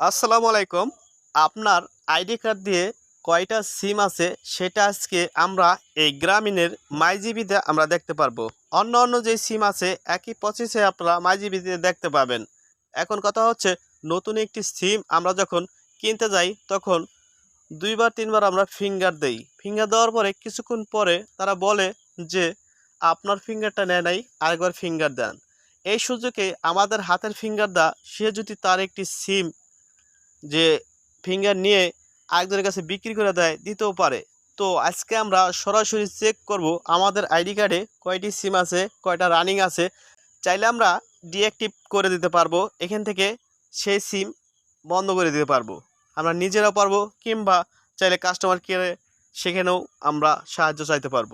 আসসালামু আলাইকুম। আপনার আইডি কার্ড দিয়ে কয়টা সিম আছে সেটা আজকে আমরা এই গ্রামীণের মাইজিবিতে আমরা দেখতে পারব। অন্য অন্য যে সিম আছে, একই পঁচিশে আপনারা মাইজিবিতে দেখতে পাবেন। এখন কথা হচ্ছে, নতুন একটি সিম আমরা যখন কিনতে যাই, তখন দুইবার, তিনবার আমরা ফিঙ্গার দেই। ফিঙ্গার দেওয়ার পরে কিছুক্ষণ পরে তারা বলে যে, আপনার ফিঙ্গারটা নেয় নাই, আরেকবার ফিঙ্গার দেন। এই সুযোগে আমাদের হাতের ফিঙ্গার দা সে যদি তার একটি সিম যে ফিঙ্গার নিয়ে আরেকজনের কাছে বিক্রি করে দেয়, দিতেও পারে। তো আজকে আমরা সরাসরি চেক করব আমাদের আইডি কার্ডে কয়টি সিম আছে, কয়টা রানিং আছে। চাইলে আমরা ডিঅ্যাক্টিভ করে দিতে পারব, এখান থেকে সেই সিম বন্ধ করে দিতে পারব। আমরা নিজেরাও পারব, কিংবা চাইলে কাস্টমার কেয়ারে সেখানেও আমরা সাহায্য চাইতে পারব।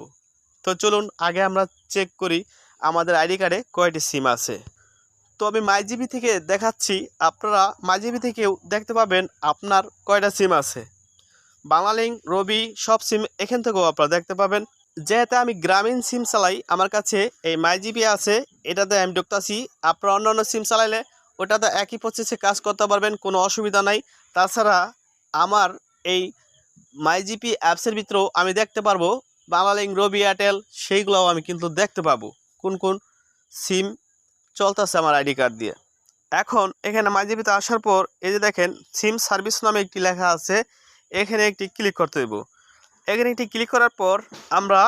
তো চলুন আগে আমরা চেক করি আমাদের আইডি কার্ডে কয়টি সিম আছে। তো আমি মাইজিবি থেকে দেখাচ্ছি। আপনারা মাইজিবি থেকেও দেখতে পাবেন আপনার কয়টা সিম আছে। বাংলালিং রবি, সব সিম এখান থেকেও আপনারা দেখতে পাবেন। যেহেতু আমি গ্রামীণ সিম চালাই, আমার কাছে এই মাইজিবি আছে, এটাতে আমি ঢুকতাছি আপনারা অন্যান্য সিম চালাইলে ওটাতে একই প্রসেসে কাজ করতে পারবেন, কোনো অসুবিধা নাই। তাছাড়া আমার এই মাইজিপি অ্যাপসের ভিতরেও আমি দেখতে পারব বাংলালিং রবি এয়ারটেল সেইগুলোও আমি কিন্তু দেখতে পাবো। কোন কোন সিম চলতেছে আমার আইডি কার্ড দিয়ে। এখন এখানে মাইজিবিতে আসার পর এই যে দেখেন সিম সার্ভিস নামে একটি লেখা আছে, এখানে একটি ক্লিক করতে দেব এখানে একটি ক্লিক করার পর আমরা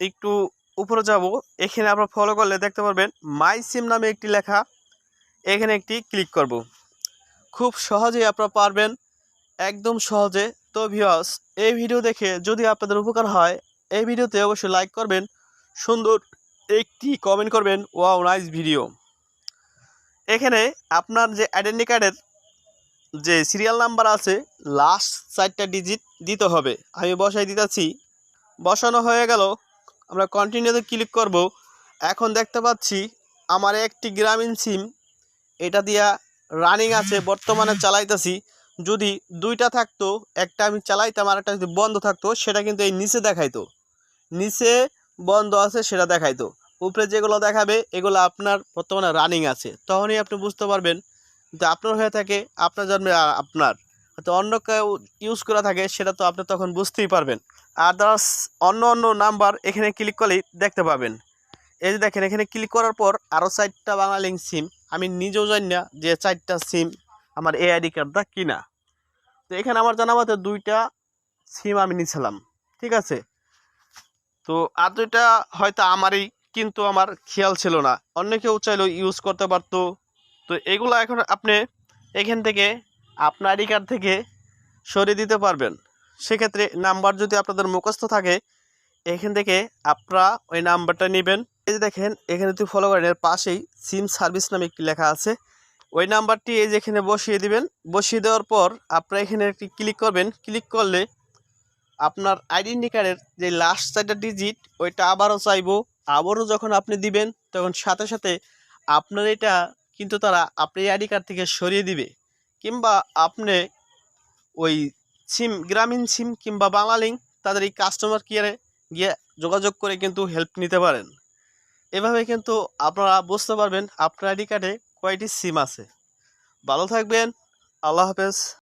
একটু উপরে যাব। এখানে আমরা ফলো করলে দেখতে পারবেন, মাই সিম নামে একটি লেখা, এখানে একটি ক্লিক করব। খুব সহজেই আপনারা পারবেন, একদম সহজে। তো ভিওস এই ভিডিও দেখে যদি আপনাদের উপকার হয়, এই ভিডিওতে অবশ্যই লাইক করবেন। সুন্দর একটি কমেন্ট করবেন। ওয়াও নাইস ভিডিও এখানে আপনার যে আইডেন্টি কার্ডের যে সিরিয়াল নাম্বার আছে লাস্ট চারটা ডিজিট দিতে হবে। আমি বসাই দিতেছি। বসানো হয়ে গেল। আমরা কন্টিনিউতে ক্লিক করব। এখন দেখতে পাচ্ছি আমার একটি গ্রামীণ সিম এটা দিয়া রানিং আছে, বর্তমানে চালাইতেছি। যদি দুইটা থাকতো, একটা আমি চালাইতাম, আর একটা যদি বন্ধ থাকতো, সেটা কিন্তু এই নিচে দেখাইতো। নিচে বন্ধ আছে, সেটা দেখাইতো। উপরে যেগুলো দেখাবে, এগুলো আপনার বর্তমানে রানিং আছে। তখনই আপনি বুঝতে পারবেন যে আপনার হয়ে থাকে, আপনার জন্মে আপনার। তো অন্য কেউ ইউজ করা থাকে, সেটা তো আপনি তখন বুঝতেই পারবেন। আর আদার্স অন্য অন্য নাম্বার এখানে ক্লিক করলেই দেখতে পাবেন। এই যে দেখেন, এখানে ক্লিক করার পর আরও চারটা বাংলালিং সিম আমি নিজেও জানি না যে চারটা সিম আমার এই আইডি কার্ডটা কিনা। তো এখানে আমার জানা মতে দুইটা সিম আমি নিয়েছিলাম ঠিক আছে? তো আর দুইটা হয়তো আমারই কিন্তু আমার খেয়াল ছিল না। অন্য কেউ চাইলেও ইউজ করতে পারতো। তো এগুলো এখন আপনি এখান থেকে আপনার আইডি কার্ড থেকে সরিয়ে দিতে পারবেন। সেক্ষেত্রে নাম্বার যদি আপনাদের মুখস্থ থাকে, এখান থেকে আপনারা ওই নাম্বারটা নেবেন। এই যে দেখেন, এখানে তুই ফলো করেন এর পাশেই সিম সার্ভিস নামে একটি লেখা আছে। ওই নাম্বারটি এই যে এখানে বসিয়ে দিবেন। বসিয়ে দেওয়ার পর আপনারা এখানে একটি ক্লিক করবেন। ক্লিক করলে আপনার আইডেন্টি কার্ডের যে লাস্ট চারটা ডিজিট ওইটা আবারও চাইব। আবারও যখন আপনি দিবেন, তখন সাথে সাথে আপনার এটা কিন্তু তারা আপনার আইডি কার্ড থেকে সরিয়ে দিবে। কিংবা আপনি ওই সিম, গ্রামীণ সিম কিংবা বাংলালিঙ্ক তাদের এই কাস্টমার কেয়ারে গিয়ে যোগাযোগ করে কিন্তু হেল্প নিতে পারেন। এভাবে কিন্তু আপনারা বুঝতে পারবেন আপনার আইডি কার্ডে কয়টি সিম আছে। ভালো থাকবেন, আল্লাহ হাফেজ।